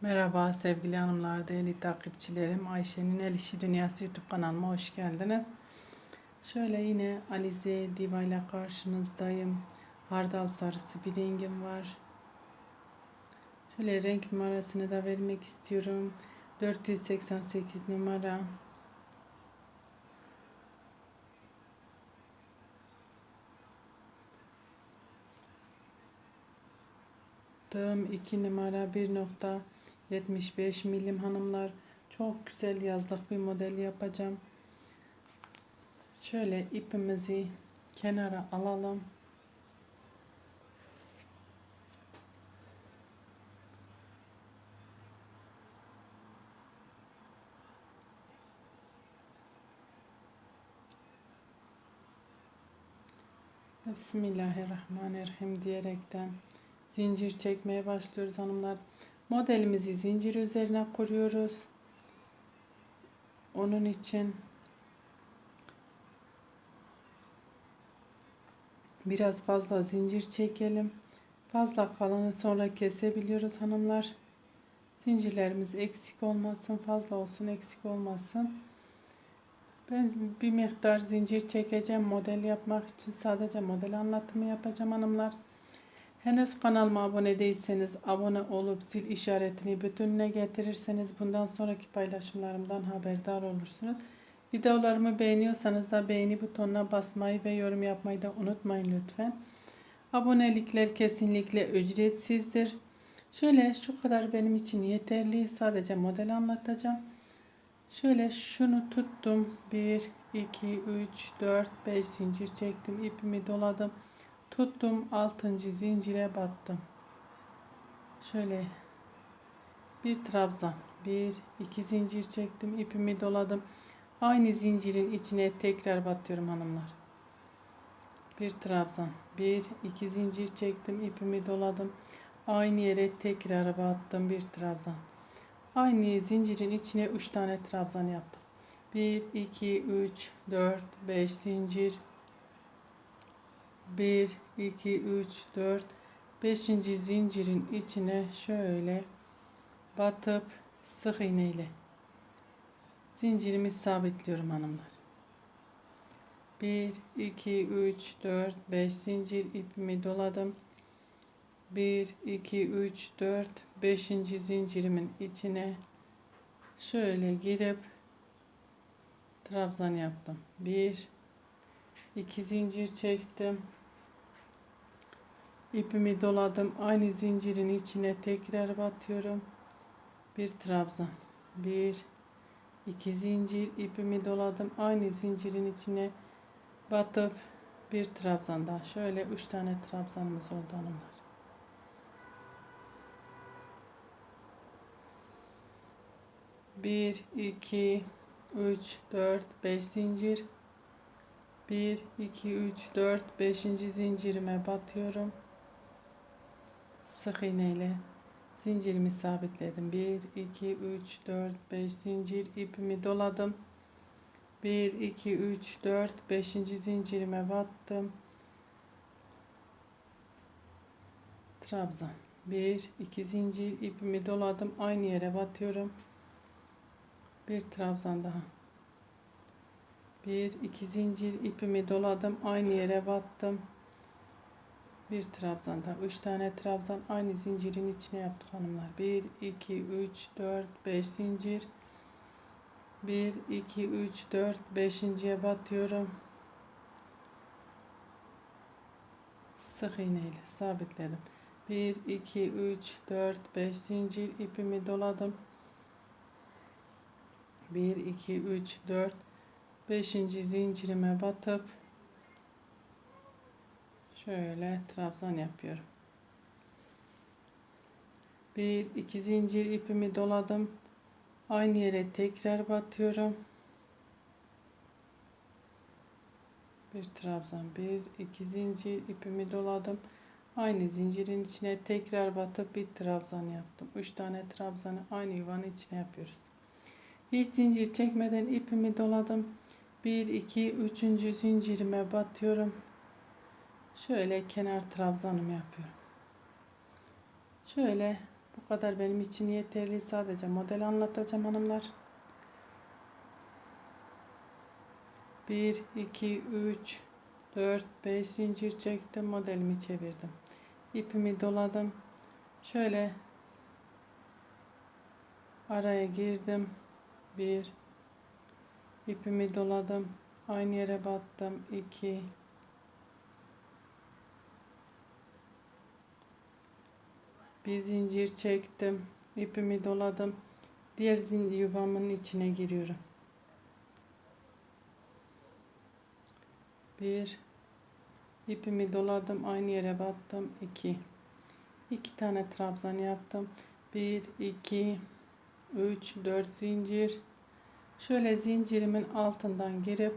Merhaba sevgili hanımlar, değerli takipçilerim. Ayşe'nin El İşi Dünyası YouTube kanalıma hoş geldiniz. Şöyle yine Alize Diva ile karşınızdayım. Hardal sarısı bir rengim var. Şöyle renk numarasını da vermek istiyorum. 488 numara. Tığım 2 numara 1.75 milim hanımlar. Çok güzel yazlık bir model yapacağım. Şöyle ipimizi kenara alalım. Bismillahirrahmanirrahim diyerekten zincir çekmeye başlıyoruz hanımlar. Modelimizi zincir üzerine kuruyoruz. Onun için biraz fazla zincir çekelim. Fazla kalanı sonra kesebiliyoruz hanımlar. Zincirlerimiz eksik olmasın, fazla olsun, eksik olmasın. Ben bir miktar zincir çekeceğim model yapmak için sadece model anlatımı yapacağım hanımlar. Henüz kanalıma abone değilseniz abone olup zil işaretini bütününe getirirseniz bundan sonraki paylaşımlarımdan haberdar olursunuz. Videolarımı beğeniyorsanız da beğeni butonuna basmayı ve yorum yapmayı da unutmayın lütfen. Abonelikler kesinlikle ücretsizdir. Şöyle şu kadar benim için yeterli. Sadece model anlatacağım. Şöyle şunu tuttum. 1, 2, 3, 4, 5 zincir çektim. ipimi doladım. Tuttum 6. zincire battım. Şöyle bir trabzan. 1, 2 zincir çektim. ipimi doladım. Aynı zincirin içine tekrar batıyorum hanımlar. Bir trabzan. 1, 2 zincir çektim. ipimi doladım. Aynı yere tekrar battım. Bir trabzan. Aynı zincirin içine 3 tane trabzan yaptım. 1, 2, 3, 4, 5 zincir. 1, 2, 3, 4, 5. zincirin içine şöyle batıp sık iğne ile zincirimi sabitliyorum hanımlar. 1, 2, 3, 4, 5 zincir ipimi doladım. 1, 2, 3, 4, 5. zincirimin içine şöyle girip trabzan yaptım. 1, 2 zincir çektim. İpimi doladım. Aynı zincirin içine tekrar batıyorum. Bir trabzan. 1, 2 zincir ipimi doladım. Aynı zincirin içine batıp bir trabzan daha. Şöyle 3 tane trabzanımız oldu hanımlar. Bir, iki, üç, dört, beş zincir. Bir, iki, üç, dört, beşinci zincirime batıyorum. Sık iğneyle zincirimi sabitledim. Bir, iki, üç, dört, beş zincir ipimi doladım. Bir, iki, üç, dört, beşinci zincirime battım. Trabzan. Bir, iki zincir ipimi doladım. Aynı yere batıyorum. Bir trabzan daha. Bir, iki zincir ipimi doladım. Aynı yere battım. Bir trabzan daha. Üç tane trabzan aynı zincirin içine yaptık hanımlar. Bir, iki, üç, dört, beş zincir. Bir, iki, üç, dört, beşinciye batıyorum. Sık iğneyle sabitledim. Bir, iki, üç, dört, beş zincir ipimi doladım. 1 2 3 4 5. zincirime batıp şöyle trabzan yapıyorum. 1 2 zincir ipimi doladım. Aynı yere tekrar batıyorum. Bir trabzan, bir iki zincir ipimi doladım. Aynı zincirin içine tekrar batıp bir trabzan yaptım. Üç tane trabzanı aynı yuvanın içine yapıyoruz. Hiç zincir çekmeden ipimi doladım. 1 2 3. zincirime batıyorum. Şöyle kenar trabzanımı yapıyorum. Şöyle Bu kadar benim için yeterli. Sadece model anlatacağım hanımlar. 1, 2, 3, 4, 5 zincir çektim. Modelimi çevirdim. İpimi doladım. Şöyle araya girdim. 1 ipimi doladım. Aynı yere battım. 2 bir zincir çektim. ipimi doladım. Diğer zincir yuvamın içine giriyorum. Bir ipimi doladım. Aynı yere battım. 2 2 tane trabzan yaptım. 1 2 3 4 zincir. Şöyle zincirimin altından girip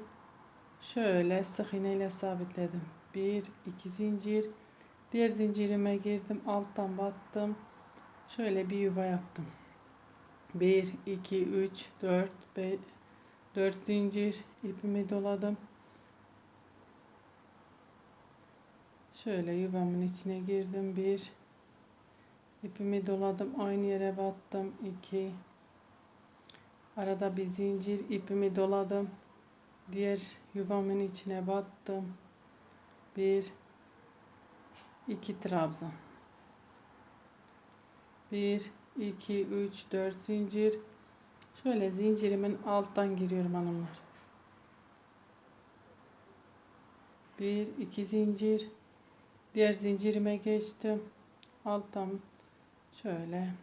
şöyle sık iğne ile sabitledim. 1 2 zincir. Diğer zincirime girdim. Alttan battım. Şöyle bir yuva yaptım. 1 2 3 4 5 4 zincir ipimi doladım. Şöyle yuvamın içine girdim. 1 ipimi doladım. Aynı yere battım. 2 Arada bir zincir ipimi doladım. Diğer yuvamın içine battım. 1 2 trabzan. 1 2 3 4 zincir. Şöyle zincirimin alttan giriyorum hanımlar. 1 2 zincir. Diğer zincirime geçtim. Alttan şöyle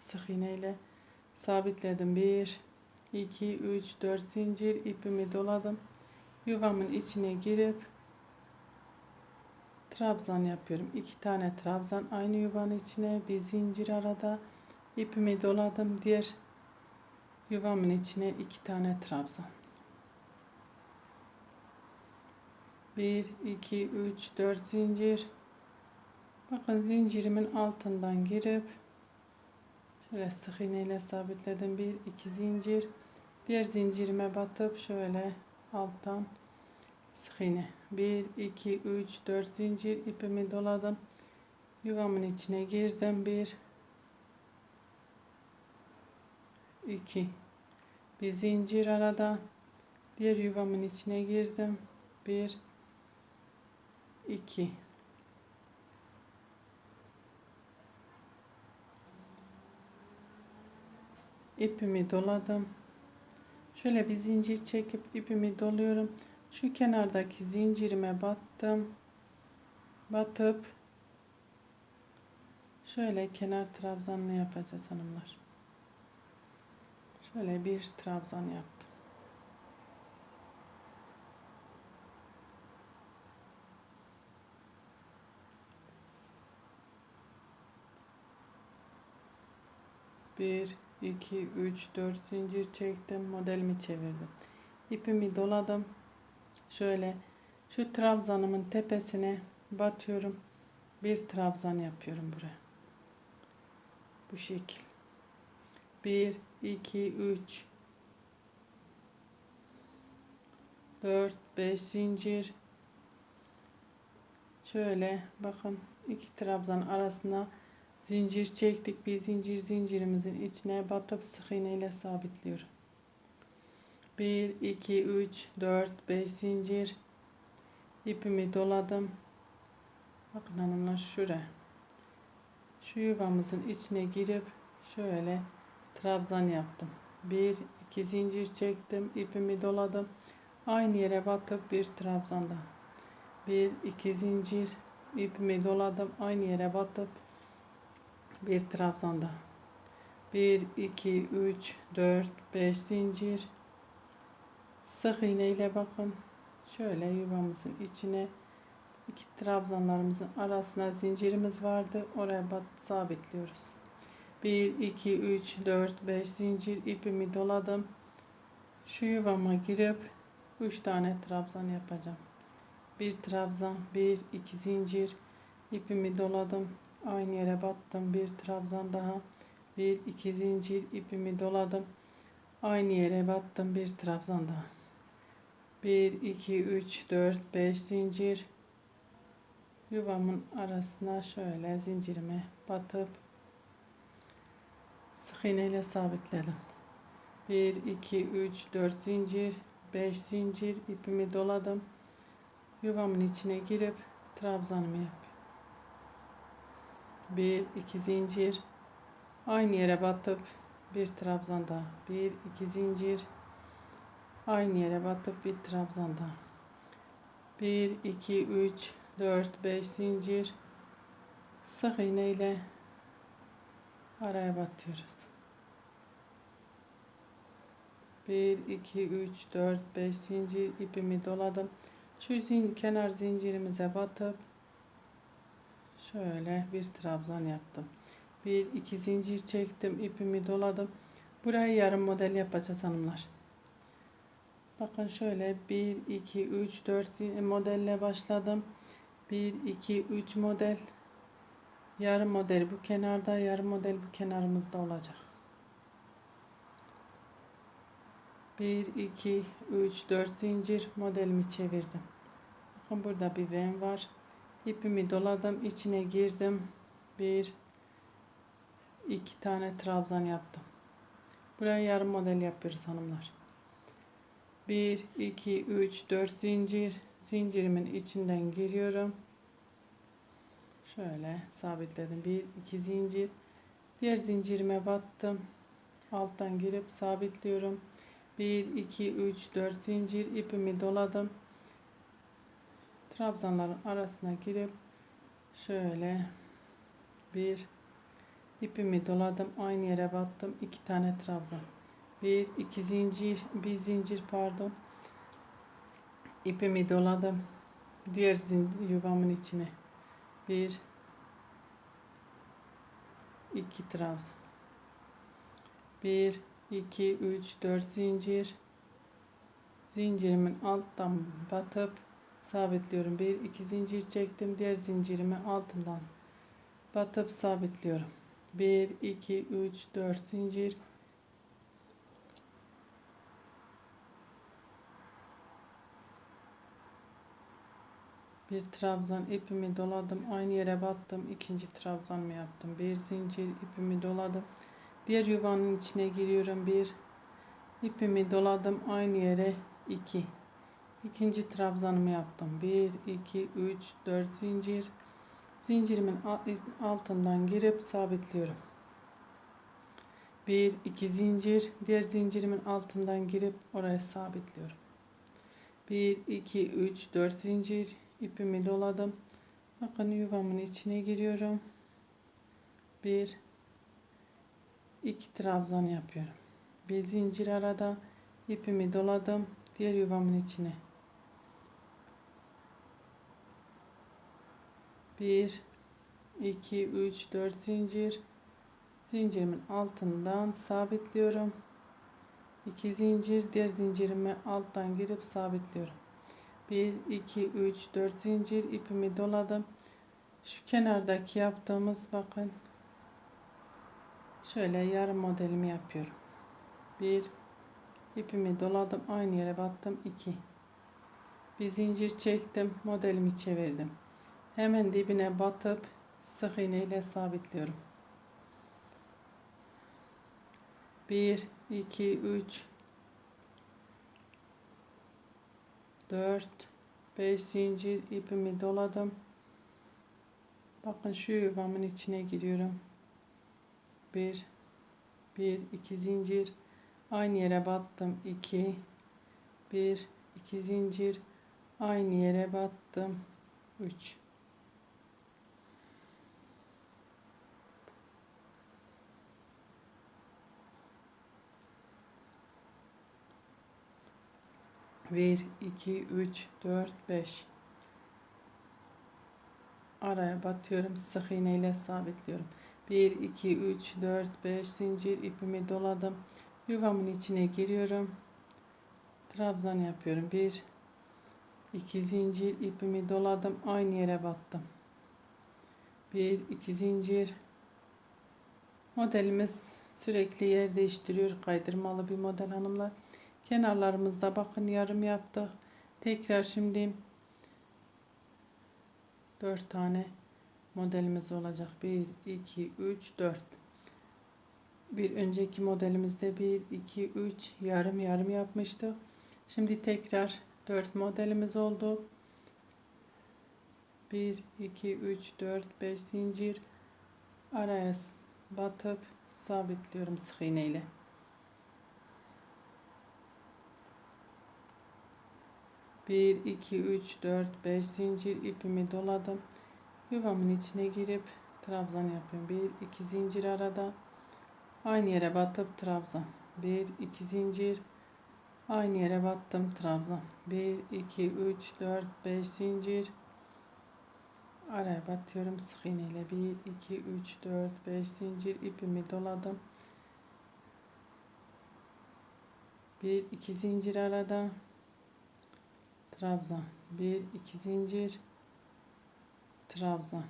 sık iğne ile sabitledim. 1 2 3 4 zincir ipimi doladım. Yuvamın içine girip trabzan yapıyorum. iki tane trabzan aynı yuvanın içine bir zincir arada ipimi doladım. Diğer yuvamın içine iki tane trabzan. 1 2 3 4 zincir. Bakın zincirimin altından girip şöyle sık iğne ile sabitledim. 1 2 zincir. Diğer zincirime batıp şöyle alttan sık iğne 1 2 3 4 zincir ipimi doladım. Yuvamın içine girdim. 1 2 bir zincir arada. Diğer yuvamın içine girdim. 1 2 ipimi doladım. Şöyle bir zincir çekip ipimi doluyorum şu kenardaki zincirime battım. Batıp şöyle kenar trabzanını yapacağız hanımlar. Şöyle bir trabzan yaptım. Bir, iki, üç, dört zincir çektim. Modelimi çevirdim. İpimi doladım şöyle şu trabzanımın tepesine batıyorum. Bir trabzan yapıyorum buraya. Bu şekil. 1 2 3 4 5 zincir şöyle bakın iki trabzan arasına zincir çektik bir zincir zincirimizin içine batıp sık iğne ile sabitliyorum 1 2 3 4 5 zincir. İpimi doladım. Bakın hanımlar şuraya. Şu yuvamızın içine girip şöyle trabzan yaptım. 1 2 zincir çektim ipimi doladım. Aynı yere batıp bir trabzan daha. 1 2 zincir ipimi doladım. Aynı yere batıp bir trabzan daha. 1 2 3 4 5 zincir sık iğne ile bakın şöyle yuvamızın içine iki trabzanlarımızın arasına zincirimiz vardı. Oraya bat sabitliyoruz. 1 2 3 4 5 zincir ipimi doladım. Şu yuvama girip 3 tane trabzan yapacağım. Bir trabzan 1 2 zincir ipimi doladım. Aynı yere battım. Bir trabzan daha 1 2 zincir ipimi doladım. Aynı yere battım. Bir trabzan daha 1 2 3 4 5 zincir yuvamın arasına şöyle zincirime batıp Sık iğne ile sabitledim. 1, 2, 3, 4 zincir, 5 zincir ipimi doladım. Yuvamın içine girip trabzanımı yap. 1, 2 zincir. Aynı yere batıp bir trabzan daha. 1, 2 zincir. Aynı yere batıp bir trabzan daha. 1, 2, 3, 4, 5 zincir. Sık iğne ile araya batıyoruz. 1, 2, 3, 4, 5 zincir ipimi doladım. Şu zin kenar zincirimize batıp şöyle bir trabzan yaptım. 1, 2 zincir çektim. ipimi doladım. Burayı yarım model yapacağız hanımlar. Bakın şöyle 1, 2, 3, 4 modelle başladım. 1, 2, 3 model. Yarım model bu kenarda, yarım model bu kenarımızda olacak. 1, 2, 3, 4 zincir modelimi çevirdim. Bakın burada bir ven var. İpimi doladım. içine girdim. 1, 2 tane trabzan yaptım. Buraya yarım model yapıyoruz hanımlar. 1, 2, 3, 4 zincir. Zincirimin içinden giriyorum. Şöyle sabitledim. 1, 2 zincir. Diğer zincirime battım. Alttan girip sabitliyorum. 1, 2, 3, 4 zincir ipimi doladım. Trabzanların arasına girip şöyle bir ipimi doladım. Aynı yere battım. 2 tane trabzan. 1, 2 zincir, bir zincir pardon. İpimi doladım. Diğer zincir yuvamın içine. 1 2 trabzan. 1 2 3 4 zincir zincirimin alttan batıp sabitliyorum 1 2 zincir çektim diğer zincirimi altından batıp sabitliyorum 1 2 3 4 zincir bir trabzan ipimi doladım aynı yere battım ikinci trabzanımı yaptım bir zincir ipimi doladım Diğer yuvanın içine giriyorum. Bir ipimi doladım. Aynı yere 2. İkinci trabzanımı yaptım. 1, 2, 3, 4 zincir. Zincirimin altından girip sabitliyorum. 1, 2 zincir. Diğer zincirimin altından girip oraya sabitliyorum. 1, 2, 3, 4 zincir. İpimi doladım. Bakın yuvamın içine giriyorum. 1, iki trabzan yapıyorum. Bir zincir arada ipimi doladım diğer yuvamın içine. Bir, iki, üç, dört zincir. Zincirimin altından sabitliyorum. İki zincir, diğer zincirime alttan girip sabitliyorum. Bir, iki, üç, dört zincir ipimi doladım. Şu kenardaki yaptığımız bakın Şöyle yarım modelimi yapıyorum. Bir ipimi doladım. Aynı yere battım. 2 bir zincir çektim. Modelimi çevirdim. Hemen dibine batıp sık iğne ile sabitliyorum. 1 2 3 4 5 zincir ipimi doladım. Bakın şu yuvamın içine giriyorum. Bir bir iki zincir. Aynı yere battım. 2 bir iki zincir. Aynı yere battım. 3 1 2 3 4 5 araya batıyorum sık iğne ile sabitliyorum. 1 2 3 4 5 zincir ipimi doladım. Yuvamın içine giriyorum. Trabzan yapıyorum. 1 2 zincir ipimi doladım. Aynı yere battım. 1 2 zincir. Modelimiz sürekli yer değiştiriyor. Kaydırmalı bir model hanımlar kenarlarımızda bakın yarım yaptık tekrar şimdi 4 tane modelimiz olacak. 1, 2, 3, 4. Bir önceki modelimizde 1, 2, 3 yarım yarım yapmıştık. Şimdi tekrar 4 modelimiz oldu. 1, 2, 3, 4, 5 zincir araya batıp sabitliyorum sık iğne ile. Bir, iki, üç, dört, beş zincir ipimi doladım. Yuvamın içine girip trabzan yapıyorum. Bir, iki zincir arada. Aynı yere batıp trabzan. Bir, iki zincir. Aynı yere battım trabzan. Bir, iki, üç, dört, beş zincir. Araya batıyorum sık iğne ile. Bir, iki, üç, dört, beş zincir ipimi doladım. Bir, iki zincir arada. Trabzan. Bir, iki zincir. Trabzan.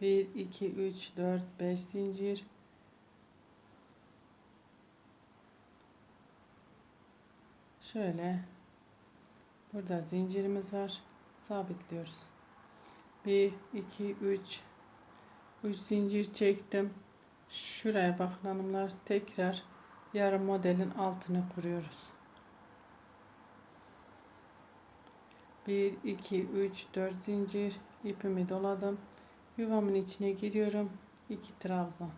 1, 2, 3, 4, 5 zincir. Şöyle. Burada zincirimiz var. Sabitliyoruz. 1, 2, 3, 3 zincir çektim. Şuraya bakın hanımlar. Tekrar yarım modelin altını kuruyoruz. 1, 2, 3, 4 zincir ipimi doladım. Yuvamın içine giriyorum. 2 trabzan.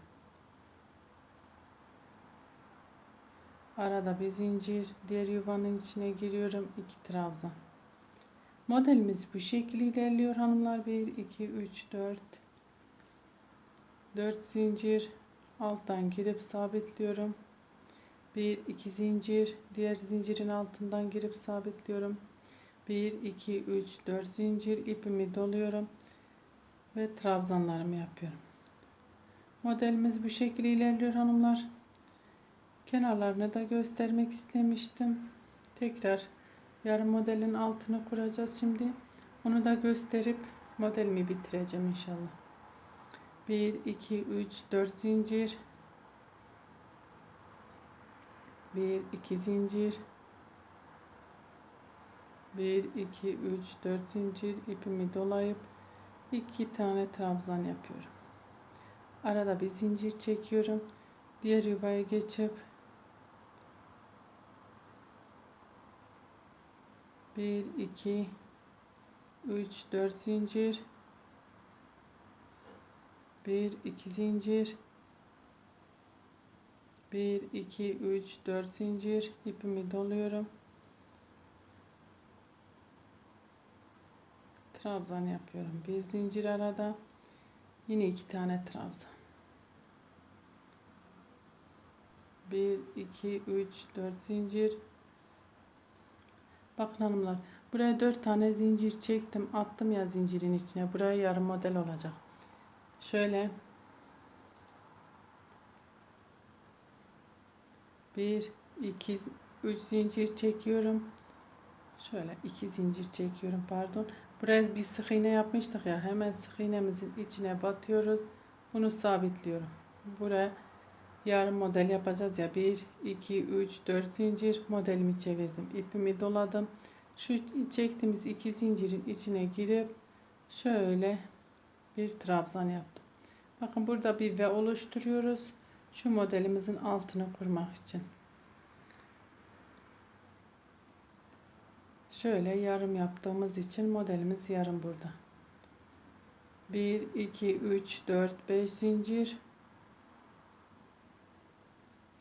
Arada bir zincir. Diğer yuvanın içine giriyorum. 2 trabzan. Modelimiz bu şekilde ilerliyor hanımlar. 1, 2, 3, 4. 4 zincir. Alttan girip sabitliyorum. 1, 2 zincir. Diğer zincirin altından girip sabitliyorum. 1, 2, 3, 4 zincir ipimi doluyorum ve trabzanlarımı yapıyorum. Modelimiz bu şekilde ilerliyor hanımlar. Kenarlarını da göstermek istemiştim. Tekrar yarım modelin altını kuracağız şimdi. Onu da gösterip modelimi bitireceğim inşallah. 1, 2, 3, 4 zincir. 1, 2 zincir. 1, 2, 3, 4 zincir ipimi dolayıp 2 tane trabzan yapıyorum. Arada bir zincir çekiyorum. Diğer yuvaya geçip bir, iki, üç, dört zincir, bir, iki zincir, bir, iki, üç, dört zincir ipimi doluyorum. Trabzan yapıyorum. Bir zincir arada yine iki tane trabzan. 1 2 3 4 zincir. Bakın hanımlar, buraya 4 tane zincir çektim, attım ya zincirin içine. Buraya yarım model olacak. Şöyle 1 2 3 zincir çekiyorum. Şöyle iki zincir çekiyorum pardon. Buraya bir sık iğne yapmıştık ya. Hemen sık iğnemizin içine batıyoruz. Bunu sabitliyorum. Buraya yarım model yapacağız ya. 1, 2, 3, 4 zincir modelimi çevirdim. İpimi doladım. Şu çektiğimiz iki zincirin içine girip şöyle bir trabzan yaptım. Bakın burada bir V oluşturuyoruz. Şu modelimizin altını kurmak için. Şöyle yarım yaptığımız için modelimiz yarım burada. 1, 2, 3, 4, 5 zincir.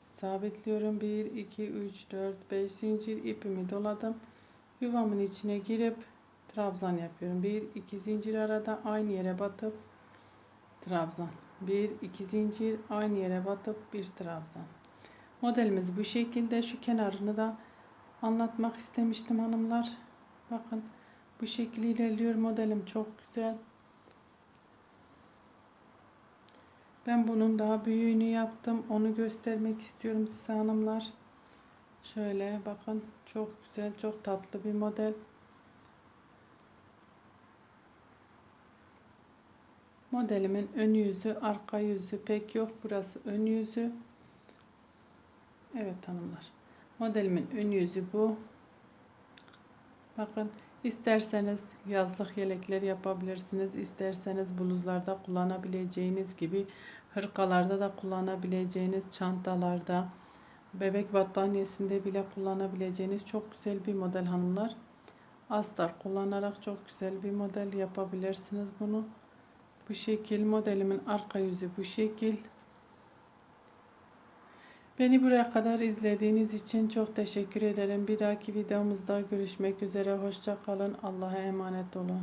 Sabitliyorum. 1, 2, 3, 4, 5 zincir ipimi doladım. Yuvamın içine girip trabzan yapıyorum. 1, 2 zincir arada aynı yere batıp trabzan. 1, 2 zincir aynı yere batıp bir trabzan. Modelimiz bu şekilde. Şu kenarını da anlatmak istemiştim hanımlar. Bakın bu şekilde ilerliyor modelim çok güzel. Ben bunun daha büyüğünü yaptım. Onu göstermek istiyorum size hanımlar. Şöyle bakın çok güzel çok tatlı bir model. Modelimin ön yüzü arka yüzü pek yok. Burası ön yüzü. Evet hanımlar. Modelimin ön yüzü bu. Bakın isterseniz yazlık yelekler yapabilirsiniz. isterseniz bluzlarda kullanabileceğiniz gibi hırkalarda da kullanabileceğiniz çantalarda, bebek battaniyesinde bile kullanabileceğiniz çok güzel bir model hanımlar. Astar kullanarak çok güzel bir model yapabilirsiniz bunu. Bu şekil modelimin arka yüzü bu şekil. Beni buraya kadar izlediğiniz için çok teşekkür ederim. Bir dahaki videomuzda görüşmek üzere. Hoşça kalın. Allah'a emanet olun.